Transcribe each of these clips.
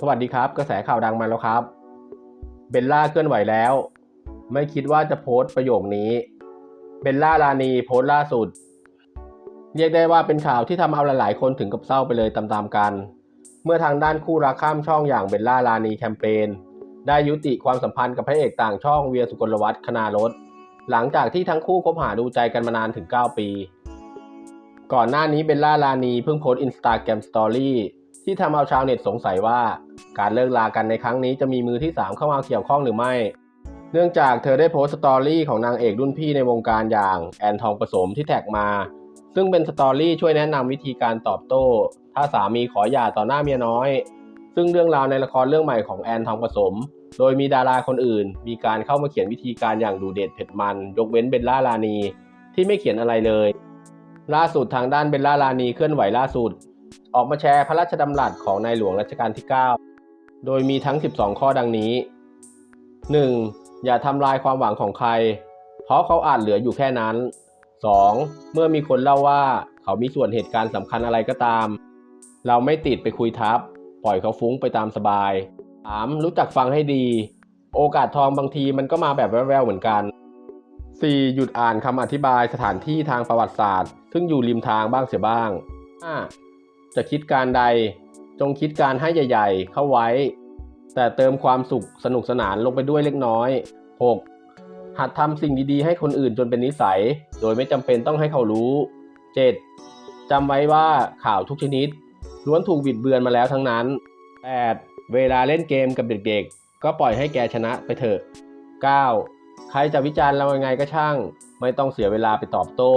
สวัสดีครับ กระแสข่าวดังมาแล้วครับ เบลล่าเคลื่อนไหวแล้ว ไม่คิดว่าจะโพสต์ประโยคนี้ เบลล่าลานีโพสต์ล่าสุด เรียกได้ว่าเป็นข่าวที่ทำเอาหลายๆ คนถึงกับเศร้าไปเลยตามๆกัน เมื่อทางด้านคู่รักข้ามช่องอย่างเบลล่าลานีแคมเปญได้ยุติความสัมพันธ์กับพระเอกต่างช่องเวียสุกลวัฒน์คณารถหลังจากที่ทั้งคู่คบหาดูใจกันมานานถึง 9 ปี ก่อนหน้านี้เบลล่าลานีเพิ่งโพสต์อินสตาแกรมสตอรี่ ที่ทำเอาชาวเน็ตสงสัยว่า การเลิกลากันในครั้งนี้จะมีมือที่ 3 เข้ามาเกี่ยวข้องหรือไม่ เนื่องจากเธอได้โพสต์สตอรี่ของนางเอกรุ่นพี่ในวงการอย่างแอนทองผสมที่แท็กมา ซึ่งเป็นสตอรี่ช่วยแนะนำวิธีการตอบโต้ ถ้าสามีขอหย่าต่อหน้าเมียน้อย ซึ่งเรื่องราวในละครเรื่องใหม่ของแอนทองผสม โดยมีดาราคนอื่น มีการเข้ามาเขียนวิธีการอย่างดูเด็ดเผ็ดมัน ยกเว้นเบลล่าลานีที่ไม่เขียนอะไรเลย ล่าสุดทางด้านเบลล่าลานีเคลื่อนไหวล่าสุด ออกมาแชร์พระราชดำรัสของในหลวงรัชกาลที่ 9 โดยมีทั้ง 12 ข้อดังนี้ 1. อย่าทำลายความหวังของใคร เพราะเขาอาจเหลืออยู่แค่นั้น 2. เมื่อมีคนเล่าว่าเขามีส่วนเหตุการณ์สำคัญอะไรก็ตาม เราไม่ติดไปคุยทับ ปล่อยเขาฟุ้งไปตามสบาย 3. รู้จักฟังให้ดี โอกาสทองบางทีมันก็มาแบบแววๆเหมือนกัน 4. หยุดอ่านคำอธิบายสถานที่ทางประวัติศาสตร์ ซึ่งอยู่ริมทางบ้างเสียบ้าง 5. จะคิดการใด จงคิดการให้ใหญ่ ๆ เข้าไว้ แต่เติมความสุขสนุกสนานลงไปด้วยเล็กน้อย 6. หัดทำสิ่งดีๆ ให้คนอื่นจนเป็นนิสัย โดยไม่จำเป็นต้องให้เขารู้ 7. จำไว้ว่าข่าวทุกชนิด ล้วนถูกบิดเบือนมาแล้วทั้งนั้น 8. เวลาเล่นเกมกับเด็กๆ ก็ปล่อยให้แกชนะไปเถอะ 9. ใครจะวิจารณ์เรายังไงก็ช่าง ไม่ต้องเสียเวลาไปตอบโต้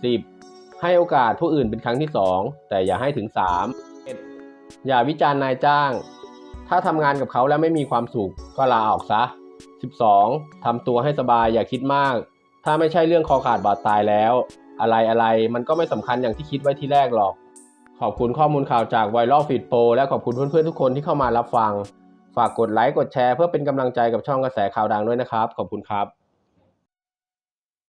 10. ให้โอกาสผู้อื่นเป็นครั้งที่ 2 แต่อย่าให้ถึง 3 อย่าวิจารณ์นายจ้าง ถ้าทำงานกับเขาแล้วไม่มีความสุขก็ลาออกซะ 12. ทำตัวให้สบายอย่าคิดมาก ถ้าไม่ใช่เรื่องคอขาดบาดตายแล้ว อะไรอะไรมันก็ไม่สำคัญอย่างที่คิดไว้ที่แรกหรอก ขอบคุณข้อมูลข่าวจากไวรัลฟีดโปและขอบคุณเพื่อนๆทุกคนที่เข้ามารับฟัง ฝากกดไลค์กดแชร์เพื่อเป็นกำลังใจกับช่องกระแสข่าวดังด้วยนะครับ ขอบคุณครับ